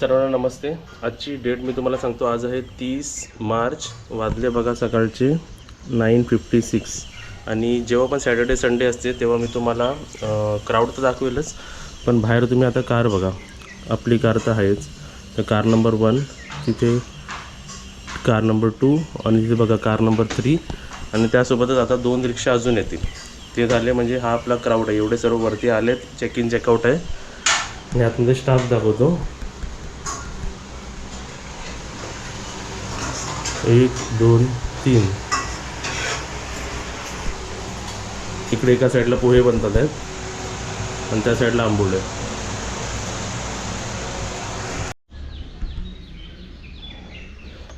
सर्वांना नमस्ते. आजची डेट मी तुम्हाला सांगतो आज आहे तीस मार्च वाजले बघा सकाळचे नाईन फिफ्टी सिक्स. आणि जेव्हा पण सॅटर्डे संडे असते तेव्हा मी तुम्हाला क्राऊड तर दाखवेलच पण बाहेर तुम्ही आता कार बघा. आपली कार तर आहेच. तर कार नंबर वन तिथे कार नंबर टू आणि तिथे बघा कार नंबर थ्री आणि त्यासोबतच आता दोन रिक्षा अजून येतील. ते झाले म्हणजे हा आपला क्राऊड आहे. एवढे सर्व वरती आलेत. चेक इन चेकआउट आहे. आणि आतमध्ये स्टाफ दाखवतो. एक दोन तीन. इकडे एका साईडला पोहे बनतात आहेत. आणि त्या साईडला आंबोळे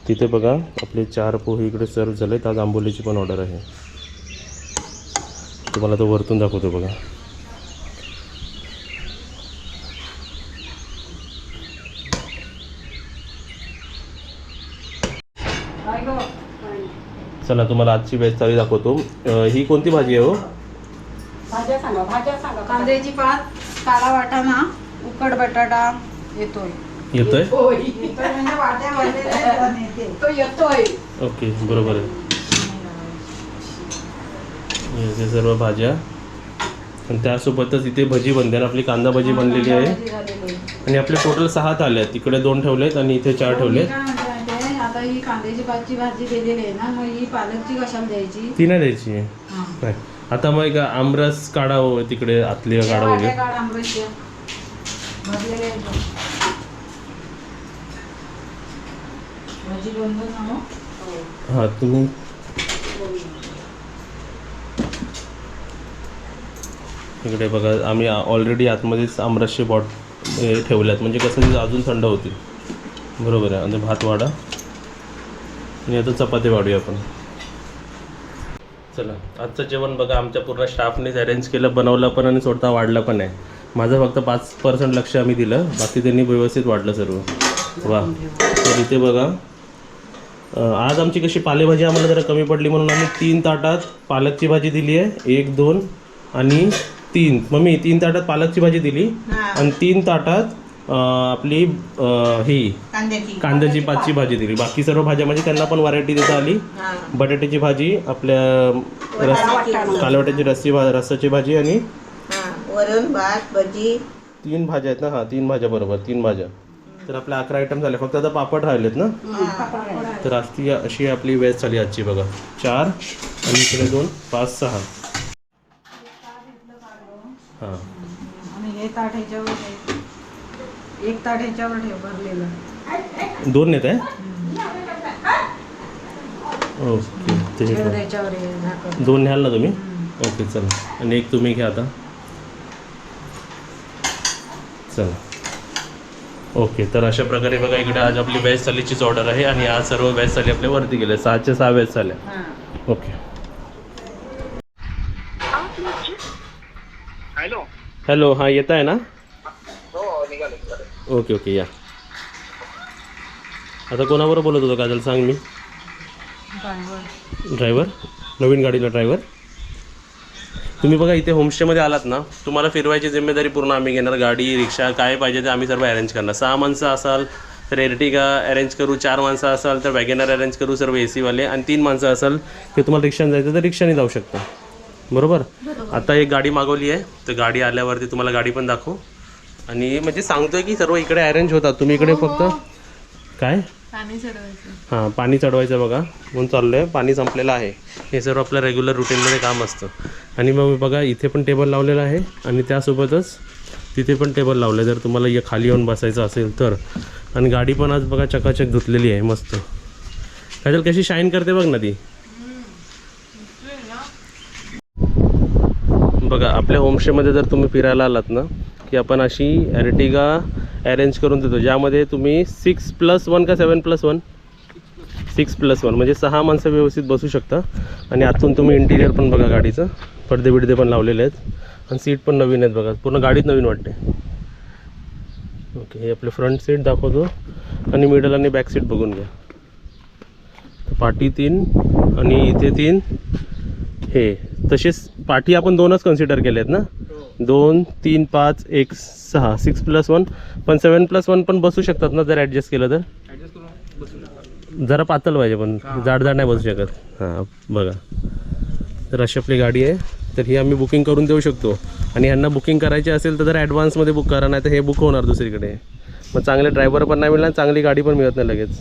तिथे बघा आपले चार पोहे इकडे सर्व झाले आज आंबोलीची पण ऑर्डर आहे. तुम्हाला तो वरतून दाखवतो बघा. चला तुम्हाला आजची वेज थाळी दाखवतो. ही कोणती भाजी आहे हो? भाज्या सांगा भाज्या सांगा. कांद्याची पात काळा वाटाणा उकड बटाटा येतोय. येतोय? येतोय. म्हणजे वाट्या भरलेल्या आहेत पण येते. तो येतोय. ओके बरोबर आहे. हे सर्व भाज्या. आणि त्यासोबतच इथे भजी बनते आणि आपली कांदा भजी बनलेली आहे. भाजी झालेली आहे. आणि आपले टोटल सहा थाले आहेत. तिकडे दोन ठेवलेत आणि इथे चार ठेवलेत. आता ही कांद्याची पातची भाजी दिलेली आहे ना मग ही पालकची कशाला द्यायची? ती नाही द्यायची. आहे हा. आता मग एक आमरस काढा हो तिकडे आतली काढा वगैरे काढ. भाजी ना हो. तुम्ही? इकडे बघा आम्ही ऑलरेडी आतमध्येच आमरसचे बॉट ठेवल्यात. म्हणजे कसं ते अजून थंड होतील. बरोबर आहे. आणि भात वाढा. आणि आता चपाती वाढूया आपण. चला आजचं जेवण बघा आमच्या पूर्ण स्टाफनेच अरेंज केलं बनवलं पण आणि स्वतः वाढलं पण आहे. माझं फक्त पाच पर्सेंट लक्ष आम्ही दिलं बाकी त्यांनी व्यवस्थित वाढलं सर्व. वा. तर इथे बघा आज आमची कशी पालेभाजी आम्हाला जरा कमी पडली म्हणून आम्ही तीन ताटात पालकची भाजी दिली आहे एक दोन आणि तीन. मम्मी तीन ताटात पालकची भाजी दिली आणि तीन ताटात आपली ही कांद्याची. कांद्याची पाचची भाजी. दिली. बाकी सर्व भाज्या म्हणजे त्यांना पण व्हरायटी देता आली. बटाट्याची भाजी आपल्या रस कालवट्याची रस्सी भा रस्साची भाजी आणि वरण भात भजी. तीन भाज्या आहेत ना? हां तीन भाज्या बरोबर तीन भाज्या. तर आपल्या अकरा आयटम झाले फक्त आता पापड राहिलेत ना? तर आज ती अशी आपली वेज झाली आजची बघा. चार आणि इकडे दोन पाच सहा. हां आणि हे ताट ह्याच्यावर ठेव. एक ताट ह्याच्यावर ठेव भरलेलं. दोन नेत आहे ओके ते दोन न्याल ना तुम्ही? ओके चला. आणि एक तुम्ही घ्या आता. चला. ओके तर अशा प्रकारे बघा इकडे आज आपली वेज थालीचीच ऑर्डर आहे आणि आज सर्व वेज थाली आपल्या वरती गेल्या. सहाच्या सहा वेज झाल्या हां. ओके. हॅलो हॅलो हां येत आहे ना? ओके ओके या. आता कोणाबरोबर बोलत होतो काजल? सांग मी. ड्रायव्हर. नवीन गाडीला ड्रायव्हर? तुम्ही बघा इथे होमस्टेमध्ये आलात ना तुम्हाला फिरवायची जिम्मेदारी पूर्ण आम्ही घेणार. गाडी रिक्षा काय पाहिजे ते आम्ही सर्व अरेंज करणार. सहा माणसं असाल तर एर्टिगा अरेंज करू. चार माणसं असाल तर वॅगनर अरेंज करू सर्व ए सीवाले आणि तीन माणसं असाल की तुम्हाला रिक्षाने जायचं तर रिक्षाने जाऊ शकता. बरोबर. आता एक गाडी मागवली आहे. तर गाडी आल्यावरती तुम्हाला गाडी पण दाखवू. आणि म्हणजे सांगतोय की सर्व इकडे अरेंज होतात. तुम्ही इकडे फक्त काय? हां पाणी चढवायचं बघा. म्हणून चाललं आहे पाणी संपलेलं आहे. हे सर्व आपलं रेग्युलर रुटीनमध्ये काम असतं. आणि मग बघा इथे पण टेबल लावलेलं आहे. आणि त्यासोबतच तिथे पण टेबल लावलं आहे जर तुम्हाला या खाली येऊन बसायचं असेल तर. आणि गाडी पण आज बघा चकाचक धुतलेली आहे. मस्त. काजल कशी शाईन करते बघ ना? ती बघा आपल्या होमस्टेमध्ये जर तुम्ही फिरायला आलात ना की आपण अशी ॲर्टिगा अरेंज करून देतो ज्यामध्ये तुम्ही सिक्स प्लस वन का seven plus one six plus one म्हणजे सहा माणसं व्यवस्थित बसू शकता. आणि आतून तुम्ही इंटिरियर पण बघा गाडीचं. पडदे बिडदे पण लावलेले आहेत. आणि सीट पण नवीन आहेत बघा. पूर्ण गाडीत नवीन वाटते ओके हे आपले फ्रंट सीट दाखवतो. आणि मिडल आणि बॅक सीट बघून घ्या. पाठी तीन आणि इथे तीन. हे तसेच पाठी आपण दोनच कन्सिडर केले आहेत ना दोन तीन पाच एक सहा. सिक्स प्लस वन पण सेवन प्लस वन पण बसू शकतात ना जर ॲडजस्ट केलं तर? जरा पातळ पाहिजे पण जाड जाड नाही बसू शकत. हां बघा. तर अशी आपली गाडी आहे. तर ही आम्ही बुकिंग करून देऊ शकतो. आणि ह्यांना बुकिंग करायची असेल तर जर ॲडव्हान्समध्ये बुक करा नाही तर हे बुक होणार दुसरीकडे. मग चांगले ड्रायव्हर पण नाही मिळणार चांगली गाडी पण मिळत नाही लगेच.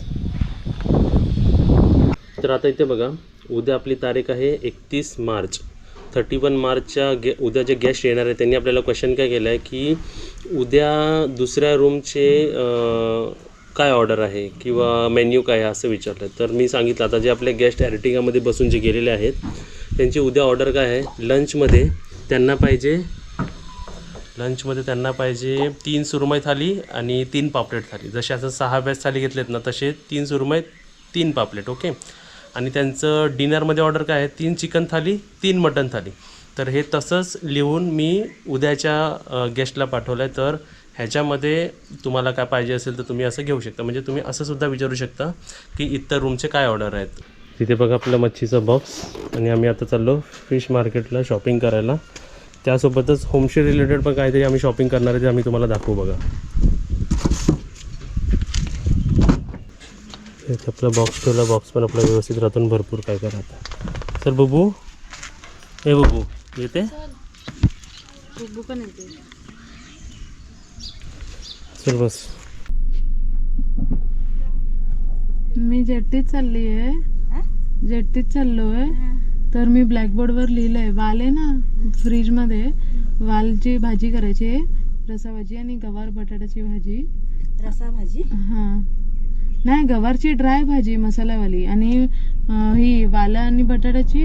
तर आता इथे बघा. उद्या आपली तारीख आहे एकतीस मार्च. थर्टी वन मार्चच्या गे उद्या जे गेस्ट येणार आहे त्यांनी आपल्याला क्वेश्चन काय केलं आहे की उद्या दुसऱ्या रूमचे काय ऑर्डर आहे किंवा मेन्यू काय आहे असं विचारलं तर मी सांगितलं आता जे आपले गेस्ट ॲर्टिगामध्ये बसून जे गेलेले आहेत त्यांची उद्या ऑर्डर काय आहे? लंचमध्ये त्यांना पाहिजे लंचमध्ये त्यांना पाहिजे तीन सुरमई थाली आणि तीन पापलेट थाली. जसे असं सहा व्याज थाली घेतलेत ना तसे तीन सुरमई तीन पापलेट ओके आणि त्यांचं डिनरमध्ये ऑर्डर काय आहे? तीन चिकन थाली तीन मटन थाली. तर हे तसंच लिहून मी उद्याच्या गेस्टला पाठवलं आहे तर ह्याच्यामध्ये तुम्हाला काय पाहिजे असेल तर तुम्ही असं घेऊ शकता. म्हणजे तुम्ही असं सुद्धा विचारू शकता की इतर रूमचे काय ऑर्डर आहेत. तिथे बघा आपलं मच्छीचा बॉक्स आणि आम्ही आता चाललो फिश मार्केटला शॉपिंग करायला. त्यासोबतच होमशी रिलेटेड पण काहीतरी आम्ही शॉपिंग करणार आहे ते आम्ही तुम्हाला दाखवू बघा. इथे आपला बॉक्स ठेवला बॉक्स पण आपला व्यवस्थित राहतून भरपूर काय काय राहतं. सर बबू? हे बबू येते? चल बस. मी जेट्टीत चालली आहे जेट्टीत चाललो आहे तर मी ब्लॅकबोर्डवर लिहिलं आहे वाल आहे ना फ्रीजमध्ये वालची भाजी करायची आहे. रसा भाजी आणि गवार बटाट्याची भाजी. रसा भाजी हां. नाही गवारची ड्राय भाजी मसाल्यावाली. आणि ही वाला आणि बटाट्याची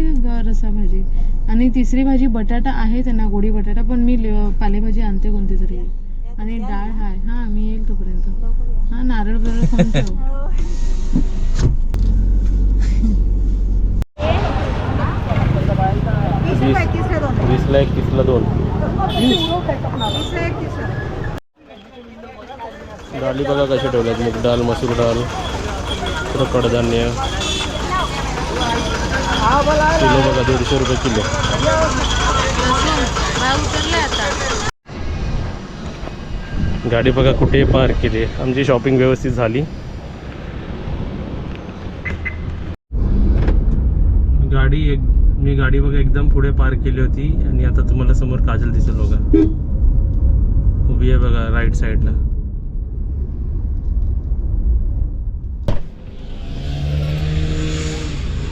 रसा भाजी आणि तिसरी भाजी बटाटा आहे त्यांना गोडी बटाटा पण मी पालेभाजी आणते कोणती तरी आणि डाळ हाय. हां मी येईल तोपर्यंत. हां नारळ बिरळ खाऊन ठेव. वीसला एक तीसला दोन. डाळी बघा कशा ठेवल्यात मूग. डाळ मसूर डाळ परत कडधान्य. किलो बघा दीडशे रुपये किलो. गाडी बघा कुठे पार्क केली. आमची शॉपिंग व्यवस्थित झाली. गाडी एक मी गाडी बघा एकदम पुढे पार्क केली होती आणि आता तुम्हाला समोर काजल दिसेल बघा. उभी आहे बघा राईट साईडला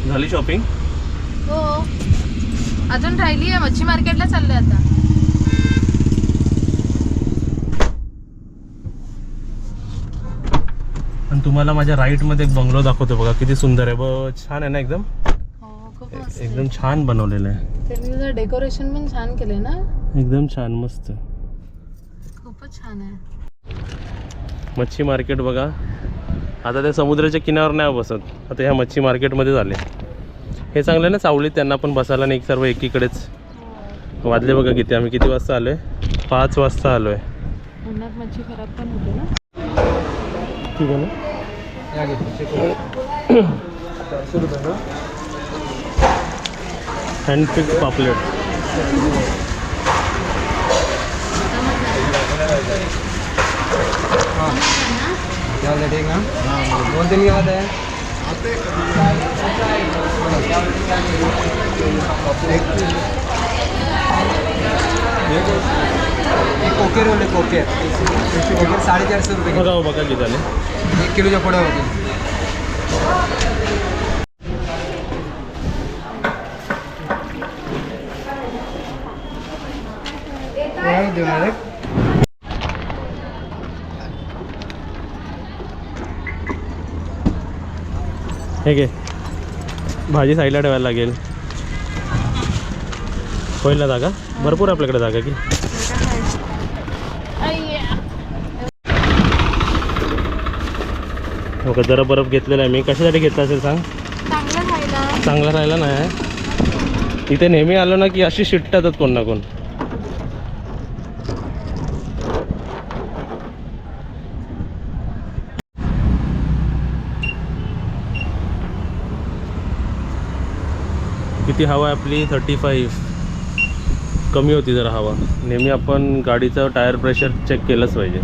झाली शॉपिंग हो. अजून राहिली आहे मच्छी मार्केटला चाललोय आता. आणि तुम्हाला माझ्या राईटमध्ये एक बंगलो दाखवतो बघा किती सुंदर आहे. ब छान आहे ना एकदम? हो एकदम छान बनवलेलं आहे. त्यांनी डेकोरेशन पण छान केले ना? एकदम छान मस्त. खूपच छान आहे. मच्छी मार्केट बघा. आता त्या समुद्राच्या किनावर नाही बसत. आता ह्या मच्छी मार्केटमध्ये झाले. हे चांगलं आहे ना सावलीत त्यांना पण बसायला नाही सर्व एकीकडेच. वाजले बघा किती आम्ही किती वाजता आलो आहे पाच वाजता आलो आहे उन्हात मच्छी खराब पण होते ना? ठीक आहे ना? हँडपिक पापलेट. क्या लगेगा दो दिन के बाद है। एक कोके रोल आहे कोके। कोके साडेचारशे रुपये बघा हो बघा किती झाले किलो. एक किलोच्या पुढे होतील पोळ्या देणार हे घे. भाजी साईडला ठेवायला लागेल. होईल ना जागा? भरपूर आपल्याकडे जागा की? का जरा बर्फ घेतलेला आहे. मी कशासाठी घेतला असेल सांग? चांगलं राहिला. नाही इथे नेहमी आलो ना की अशी शिट्टातात कोण ना कोण. किती हवा आहे आपली? थर्टी फाईव्ह कमी होती जरा हवा. नेहमी आपण गाडीचं टायर प्रेशर चेक केलंच पाहिजे.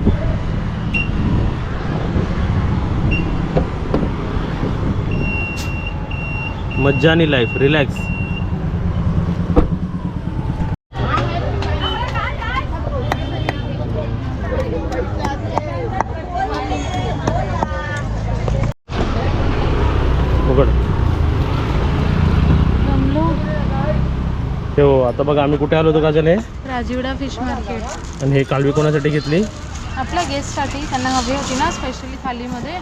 मज्जा आणि लाईफ रिलॅक्स हे हो आता बघा आम्ही कुठे आलो होतो काजल हे राजीवडा फिश मार्केट. आणि हे कालवी कोणासाठी घेतली? आपल्या गेस्टसाठी त्यांना हवी होती ना स्पेशली थालीमध्ये.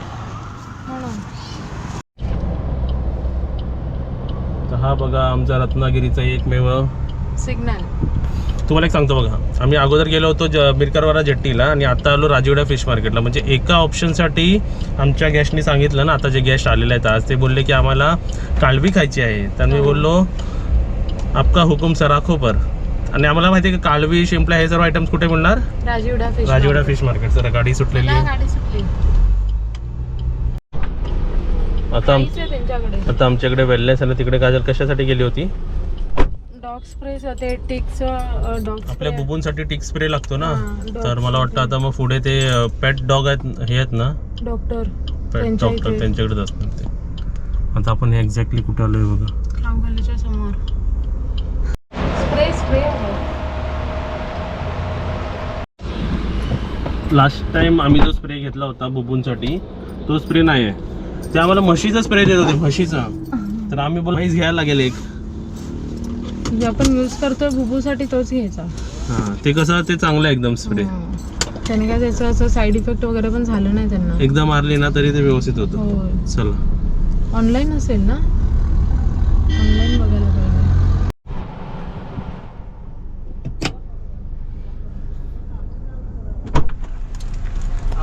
म्हणून. हा बघा आमचा रत्नागिरीचा एकमेव. सिग्नल. तुम्हाला एक सांगतो बघा आम्ही अगोदर गेलो होतो ज मिरकरवारा जेट्टीला आणि आता आलो राजवाडा फिश मार्केटला. म्हणजे एका ऑप्शनसाठी आमच्या गेस्टनी सांगितलं ना आता जे गेस्ट आलेले आहेत आज ते बोलले की आम्हाला कालवी खायची आहे. तर मी बोललो आपका हुकुम सराखो पर। आणि आम्हाला माहिती आहे की कालवी शिंपला हे सर्व आयटम्स कुठे मिळणार? Rajiwada fish Rajwada fish market sir गाडी सुटलेली आहे. गाडी सुटली. आता आम काहीच आहे त्यांच्याकडे. आता आमच्याकडे वेलनेस आणि तिकडे काजल कशासाठी गेली होती? डॉग डॉग आपल्या बुबूंसाठी टिक स्प्रे लागतो ना? हां, dog तर मला वाटतं आता मग पुढे ते पेट डॉग आहेत हे आहेत ना? डॉक्टर पेट त्यांच्या डॉक्टर इथे. त्यांच्याकडेच असतात ते. आता आपण एक्झॅक्टली कुठे आलोय बघा. खाऊगलीच्या समोर. लास्ट टाइम आम्ही जो स्प्रे घेतला होता बुबूंसाठी तो स्प्रे नाही आहे ते आम्हाला म्हशीचा स्प्रे देत होते म्हशीचा. तर आम्ही बोल म्हैस घ्यायला लागेल एक. जे आपण यूज करतोय बुबूसाठी तोच घ्यायचा. हां ते कसं ते चांगलं आहे एकदम स्प्रे. त्याने काय त्याचं असं साईड इफेक्ट वगैरे पण झालं नाही त्यांना. एकदा मारली ना तरी ते व्यवस्थित होतं. चला. ऑनलाईन असेल ना ऑनलाईन बघायला पाहिजे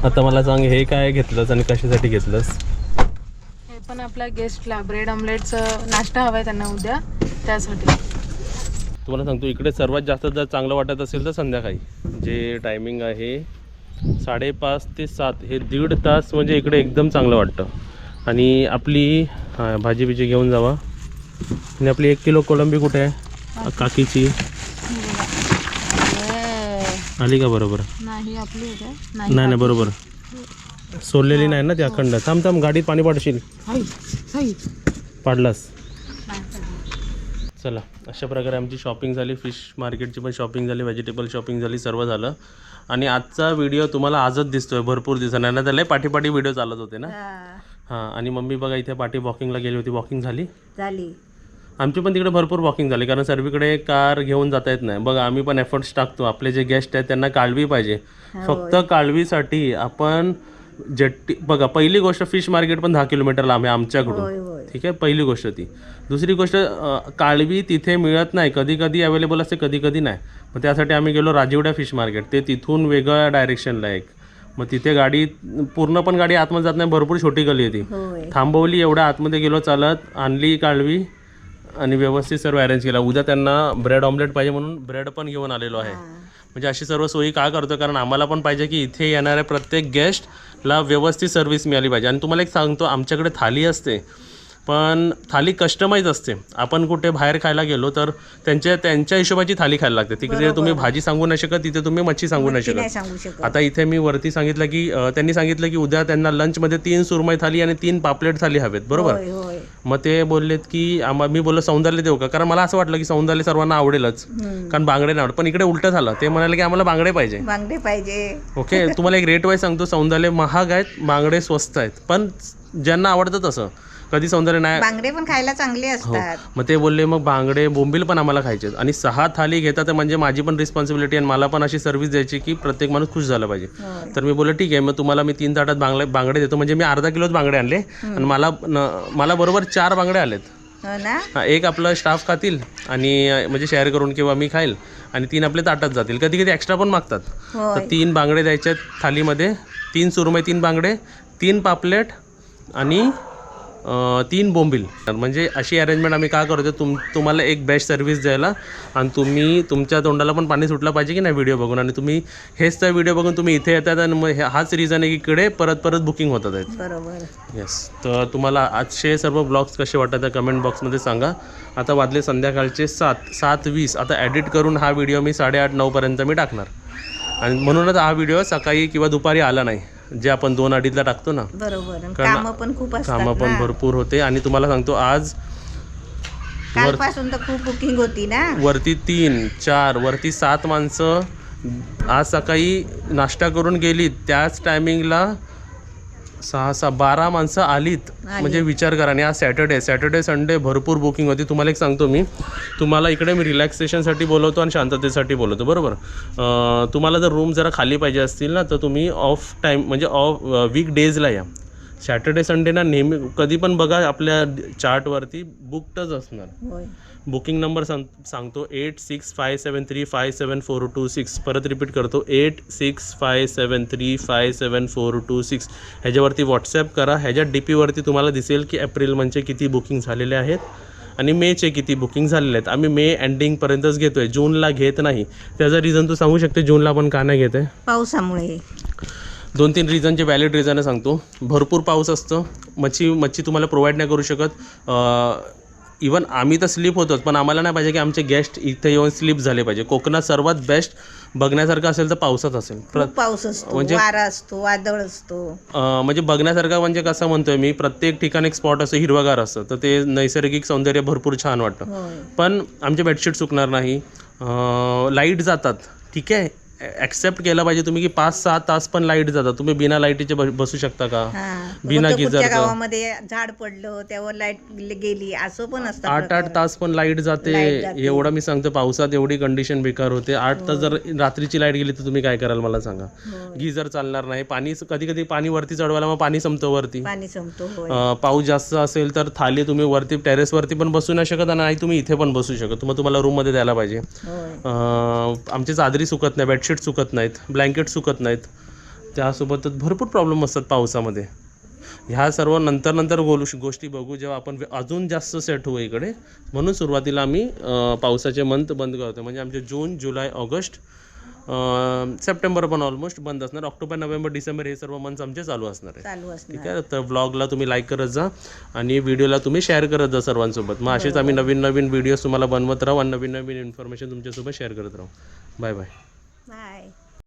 आता मला सांग हे काय घेतलंस आणि कशासाठी घेतलंस? हे पण आपल्या गेस्टला ब्रेड ऑमलेटचं नाश्ता हवा आहे त्यांना उद्या त्यासाठी. तुम्हाला सांगतो इकडे सर्वात जास्त जर चांगलं वाटत असेल तर संध्याकाळी. जे टायमिंग आहे साडेपाच ते सात हे दीड तास म्हणजे इकडे एकदम चांगलं वाटतं. आणि आपली भाजी बिजी घेऊन जावा. आणि आपली एक किलो कोलंबी कुठे आहे? काकीची. आली का बरोबर? नाही आपली आहे काय? नाही नाही बरोबर. सोडलेली नाही ना ती अखंड. थांब थांब गाडीत पाणी पाडशील. हाय, हाय. पाडलास. चला अशा प्रकारे आमची शॉपिंग झाली. फिश मार्केटची पण शॉपिंग झाली व्हेजिटेबल शॉपिंग झाली सर्व झालं. आणि आजचा व्हिडिओ तुम्हाला आजच दिसतोय भरपूर दिवसांना. नाही तर लय पाठीपाठी व्हिडिओ चालत होते ना? हा, हां आणि मम्मी बघा इथे पाठी वॉकिंगला गेली होती. वॉकिंग झाली? झाली. आमची पण तिकडे भरपूर वॉकिंग झाली कारण सर्वीकडे कार घेऊन जाता येत नाही. बघा आम्ही पण एफर्ट्स टाकतो. आपले जे गेस्ट आहेत त्यांना कालवी पाहिजे. फक्त कालवीसाठी आपण जेट्टी बघा पहिली गोष्ट फिश मार्केट पण दहा किलोमीटर लांब आहे आमच्याकडून. ठीक आहे? पहिली गोष्ट ती. दुसरी गोष्ट काळवी तिथे मिळत नाही. कधी कधी अवेलेबल असते कधी कधी नाही. मग त्यासाठी आम्ही गेलो राजीवड्या फिश मार्केट ते तिथून वेगळ्या डायरेक्शनला एक. मग तिथे गाडी पूर्ण पण गाडी आतमध्ये जात नाही भरपूर छोटी गली आहे ती. होय. थांबवली एवढ्या आतमध्ये गेलो चालत आणली काळवी. आणि व्यवस्थित सर्व अरेंज केला. उद्या त्यांना ब्रेड ऑमलेट पाहिजे म्हणून ब्रेड पण घेऊन आलेलो आहे. म्हणजे अशी सर्व सोयी का करतो कारण आम्हाला पण पाहिजे की इथे येणाऱ्या प्रत्येक गेस्टला व्यवस्थित सर्व्हिस मिळाली पाहिजे. आणि तुम्हाला एक सांगतो आमच्याकडे थाली असते पण थाली कस्टमाइज असते. आपण कुठे बाहेर खायला गेलो तर त्यांच्या त्यांच्या हिशोबाची थाली खायला लागते. तिकडे तुम्ही भाजी सांगू नाही शकत तिथे तुम्ही मच्छी सांगू नाही शकत. आता इथे मी वरती सांगितलं की त्यांनी सांगितलं की उद्या त्यांना लंचमध्ये तीन सुरमई थाली आणि तीन पापलेट थाली हवेत. बरोबर? मग ते बोललेत की आम्हा मी बोललो सौंदर्य देऊ का? कारण मला असं वाटलं की सौंदर्य सर्वांना आवडेलच. कारण बांगडे नाही आवडत. पण इकडे उलटं झालं. ते म्हणाले की आम्हाला बांगडे पाहिजे. बांगडे पाहिजे. ओके तुम्हाला एक रेट वाईज सांगतो. सौंदर्य महाग आहेत बांगडे स्वस्त आहेत. पण ज्यांना आवडतं तसं. कधी सौंदर्य नाही. बांगडे पण खायला चांगले हो. असतात. मग ते बोलले मग बांगडे बोंबील पण आम्हाला खायचे आणि सहा थाली घेतात म्हणजे माझी पण रिस्पॉन्सिबिलिटी आणि मला पण अशी सर्व्हिस द्यायची की प्रत्येक माणूस खुश झाला पाहिजे. होय. तर मी बोललो ठीक आहे मग तुम्हाला मी तीन ताटात बांगडे बांगडे देतो. म्हणजे मी अर्धा किलोच बांगडे आणले. आणि मला न- मला बरोबर चार बांगडे आलेत. हो ना? हा एक आपलं स्टाफ खातील आणि अं, म्हणजे शेअर करून किंवा मी खाईल आणि तीन आपले ताटात जातील. कधी कधी एक्स्ट्रा पण मागतात. तर होय तीन बांगडे द्यायचे आहेत थालीमध्ये. तीन सुरमई तीन बांगडे तीन पापलेट आणि तीन बोंबील. म्हणजे अशी अरेंजमेंट आम्ही का करतो तुम तुम्हाला एक बेस्ट सर्व्हिस द्यायला आणि तुम्ही तुमच्या तोंडाला पण पाणी सुटलं पाहिजे की नाही व्हिडिओ बघून? आणि तुम्ही हेच त्या व्हिडिओ बघून तुम्ही इथे येतात आणि मग हाच रिझन आहे की इकडे परत परत बुकिंग होतात आहेत. बरोबर. येस तर तुम्हाला आजचे सर्व ब्लॉग्स कसे वाटतात त्या कमेंट बॉक्समध्ये सांगा. आता वाजले संध्याकाळचे सात सात वीस. आता एडिट करून हा व्हिडिओ मी साडेआठ नऊपर्यंत मी टाकणार. आणि म्हणूनच हा व्हिडिओ सकाळी किंवा दुपारी आला नाही. जे आपण दोन अडीचला टाकतो ना. बरोबर. कारण कामं पण खूप असतात कामं पण ना. भरपूर होते. आणि तुम्हाला सांगतो आज कालपासून तर खूप बुकिंग होती ना. वरती तीन चार वरती सात माणसं आज सकाळी नाश्ता करून गेलीत त्याच टायमिंगला सहा सहा बारा माणसं आलीत म्हणजे विचार करा. आणि आज सॅटर्डे सॅटर्डे संडे भरपूर बुकिंग होती. तुम्हाला एक सांगतो मी. तुम्हाला इकडे मी रिलॅक्सेशनसाठी बोलवतो आणि शांततेसाठी बोलवतो. बरोबर? तुम्हाला जर रूम जरा खाली पाहिजे असतील ना तर तुम्ही ऑफ टाईम म्हणजे ऑफ वीक डेजला या. सॅटर्डे संडे ना नेहमी कधी पण बघा आपल्या चार्टवरती बुकडच असणार. बुकिंग नंबर सांग सांगतो eight six five seven three five seven four two six. परत रिपीट करतो eight six five seven three five seven four two six. ह्याच्यावरती व्हॉट्सॲप करा. ह्याच्या डी पीवरती तुम्हाला दिसेल की एप्रिल म्हणजे किती बुकिंग झालेले आहेत आणि मेचे किती बुकिंग झालेले आहेत. आम्ही मे एंडिंगपर्यंतच घेतो आहे जूनला घेत नाही. त्याचा रिझन तू सांगू शकते? जूनला पण का नाही घेत आहे पावसामुळे. दोन तीन रिझनचे व्हॅलिड रिझन सांगतो. भरपूर पाऊस असतं. मच्छी मच्छी तुम्हाला प्रोव्हाइड नाही करू शकत. इवन आम्ही तर स्लीप होतोच पण आम्हाला नाही पाहिजे की आमचे गेस्ट इथे येऊन स्लीप झाले पाहिजे. कोकणात सर्वात बेस्ट बघण्यासारखं असेल तर पावसात असेल. प्र पाऊस असतो म्हणजे- वारा असतो वादळ असतो. अं, म्हणजे बघण्यासारखं म्हणजे कसं म्हणतोय मी प्रत्येक ठिकाणी एक स्पॉट असं हिरवगार असतं तर ते नैसर्गिक सौंदर्य भरपूर छान वाटतं. होय. पण आमचे बेडशीट चुकणार नाही. लाइट जातात. ठीक आहे? ॲक्सेप्ट केलं पाहिजे तुम्ही की पाच सहा तास पण लाइट जातात. तुम्ही बिना लाईटीचे ब- बसू शकता का? हा. बिना कुठच्या गिझरचं. गावामध्ये झाड पडलं त्यावर लाइट गेली असं पण असतं आठ आठ तास पण लाइट जाते. Light जाते. एवढं मी सांगतो पावसात एवढी कंडिशन बेकार होते. आठ तास जर रात्रीची लाइट गेली तर तुम्ही काय कराल मला सांगा? गिझर चालणार नाही. पाणी कधी कधी पाणी वरती चढवायला मग पाणी संपतं वरती. पाणी संपतो होय. अं, पाऊस जास्त असेल तर थाली तुम्ही वरती टेरेसवरती पण बसू नाही शकत आणि नाही तुम्ही इथे पण बसू शकत. मग तुम्हाला रूममध्ये द्यायला पाहिजे. होय. अं, आमची चादरी सुकत नाही. बेडशीट सुकत नाहीत ब्लँकेट सुकत नाहीत. त्यासोबतच भरपूर प्रॉब्लेम असतात पावसामध्ये. ह्या सर्व नंतर नंतर गोलू गोष्टी बघू जेव्हा आपण अजून जास्त सेट होऊ इकडे. म्हणून सुरुवातीला आम्ही पावसाचे मंथ बंद करतो. म्हणजे आमचे जून जुलै ऑगस्ट सप्टेंबर पण ऑलमोस्ट बंद असणार. ऑक्टोबर नोव्हेंबर डिसेंबर हे सर्व मंथ्स आमचे चालू असणार आहे. ठीक आहे? तर ब्लॉगला तुम्ही लाईक करत जा आणि व्हिडिओला तुम्ही शेअर करत जा सर्वांसोबत. मग असेच आम्ही नवीन नवीन व्हिडिओज तुम्हाला बनवत राहू आणि नवीन नवीन इन्फॉर्मेशन तुमच्यासोबत शेअर करत राहू. Bye bye